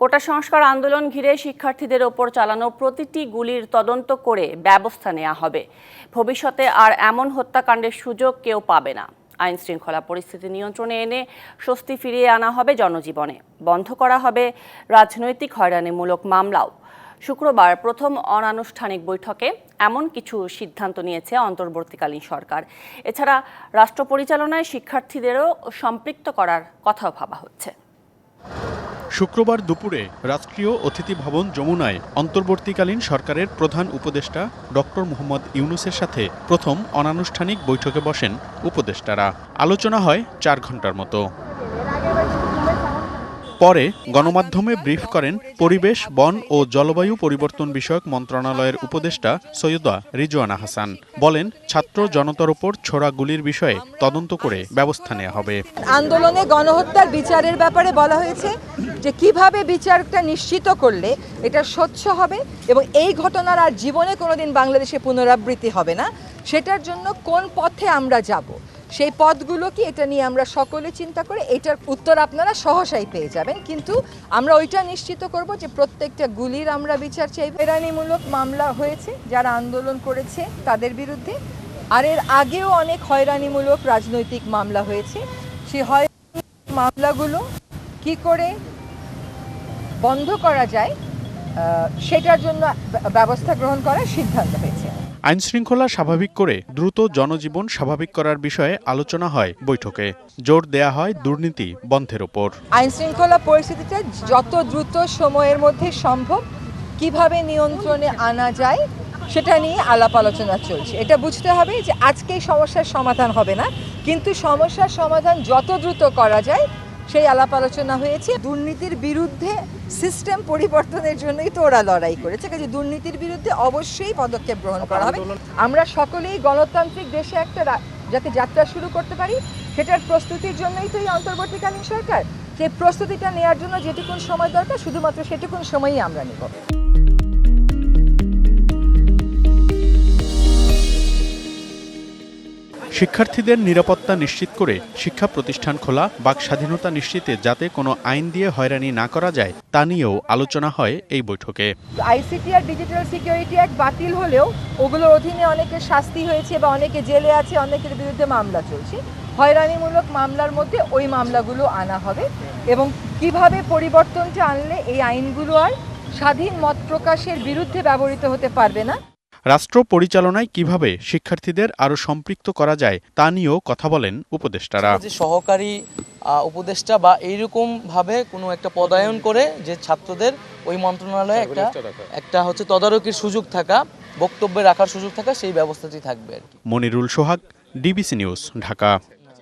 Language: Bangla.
কোটা সংস্কার আন্দোলন ঘিরে শিক্ষার্থীদের ওপর চালানো প্রতিটি গুলির তদন্ত করে ব্যবস্থা নেওয়া হবে। ভবিষ্যতে আর এমন হত্যাকাণ্ডের সুযোগ কেউ পাবে না। আইন শৃঙ্খলা পরিস্থিতি নিয়ন্ত্রণে এনে স্বস্তি ফিরিয়ে আনা হবে জনজীবনে। বন্ধ করা হবে রাজনৈতিক হয়রানিমূলক মামলাও। শুক্রবার প্রথম অনানুষ্ঠানিক বৈঠকে এমন কিছু সিদ্ধান্ত নিয়েছে অন্তর্বর্তীকালীন সরকার। এছাড়া রাষ্ট্র পরিচালনায় শিক্ষার্থীদেরও সম্পৃক্ত করার কথাও ভাবা হচ্ছে। শুক্রবার দুপুরে রাষ্ট্রীয় অতিথি ভবন যমুনায় অন্তর্বর্তীকালীন সরকারের প্রধান উপদেষ্টা ডক্টর মোহাম্মদ ইউনুসের সাথে প্রথম অনানুষ্ঠানিক বৈঠকে বসেন উপদেষ্টারা। আলোচনা হয় চার ঘণ্টার মতো। পরে গণমাধ্যমে ব্রিফ করেন পরিবেশ, বন ও জলবায়ু পরিবর্তন বিষয়ক মন্ত্রণালয়ের উপদেষ্টা সৈয়দা রিজওয়ানা হাসান। বলেন, ছাত্র জনতার ওপর ছোড়া গুলির বিষয়ে তদন্ত করে ব্যবস্থা নেওয়া হবে। আন্দোলনে গণহত্যার বিচারের ব্যাপারে বলা হয়েছে যে কীভাবে বিচারটা নিশ্চিত করলে এটা স্বচ্ছ হবে এবং এই ঘটনার আর জীবনে কোনোদিন বাংলাদেশে পুনরাবৃত্তি হবে না, সেটার জন্য কোন পথে আমরা যাব সেই পথগুলো কি এটা নিয়ে আমরা সকলে চিন্তা করে, এটার উত্তর আপনারা সহসাই পেয়ে যাবেন। কিন্তু আমরা ওইটা নিশ্চিত করব যে প্রত্যেকটা গুলির আমরা বিচার চাই হয়রানিমূলক মামলা হয়েছে, যারা আন্দোলন করেছে তাদের বিরুদ্ধে। আর এর আগেও অনেক হয়রানিমূলক রাজনৈতিক মামলা হয়েছে। সেই হয় মামলাগুলো কি করে বন্ধ করা যায় সেটার জন্য ব্যবস্থা গ্রহণ করার সিদ্ধান্ত হয়েছে। আইন শৃঙ্খলা স্বাভাবিক করে দ্রুত জনজীবন স্বাভাবিক করার বিষয়ে আলোচনা হয় বৈঠকে। জোর দেয়া হয় দুর্নীতি বন্ধের ওপর। আইন শৃঙ্খলা পরিস্থিতিটা যত দ্রুত সময়ের মধ্যে সম্ভব কীভাবে নিয়ন্ত্রণে আনা যায়, সেটা নিয়ে আলাপ আলোচনা চলছে। এটা বুঝতে হবে যে আজকেই সমস্যার সমাধান হবে না, কিন্তু সমস্যার সমাধান যত দ্রুত করা যায় সেই আলাপ আলোচনা হয়েছে। দুর্নীতির বিরুদ্ধে সিস্টেম পরিবর্তনের জন্যই তো ওরা লড়াই করেছে। কাজে দুর্নীতির বিরুদ্ধে অবশ্যই পদক্ষেপ গ্রহণ করা হবে। আমরা সকলেই গণতান্ত্রিক দেশে একটা যাতে যাত্রা শুরু করতে পারি, সেটার প্রস্তুতির জন্যই তো এই অন্তর্বর্তীকালীন সরকার। সেই প্রস্তুতিটা নেওয়ার জন্য যেটুকুন সময় দরকার, শুধুমাত্র সেটুকুন সময়ই আমরা নেব। শিক্ষার্থীদের নিরাপত্তা নিশ্চিত করে শিক্ষা প্রতিষ্ঠান খোলা, বাক স্বাধীনতা নিশ্চিতে যাতে কোনো আইন দিয়ে হয়রানি না করা যায়, তা নিয়েও আলোচনা হয় এই বৈঠকে। আইসিটি আর ডিজিটাল সিকিউরিটি অ্যাক্ট বাতিল হলেও ওগুলোর অধীনে অনেকে শাস্তি হয়েছে বা অনেকে জেলে আছে, অনেকের বিরুদ্ধে মামলা চলছে। হয়রানিমূলক মামলার মধ্যে ওই মামলাগুলো আনা হবে এবং কীভাবে পরিবর্তনটা আনলে এই আইনগুলো আর স্বাধীন মত প্রকাশের বিরুদ্ধে ব্যবহৃত হতে পারবে না রাষ্ট্র পরিচালনায় কীভাবে শিক্ষার্থীদের আরও সম্পৃক্ত করা যায় তা নিয়েও কথা বলেন উপদেষ্টারা। যে সহকারী উপদেষ্টা বা এইরকম ভাবে কোনো একটা পদায়ন করে যে ছাত্রদের ওই মন্ত্রণালয়ে একটা একটা হচ্ছে তদারকির সুযোগ থাকা বক্তব্য রাখার সুযোগ থাকা সেই ব্যবস্থাটি থাকবে আর কি। Monirul Sohag DBC news Dhaka.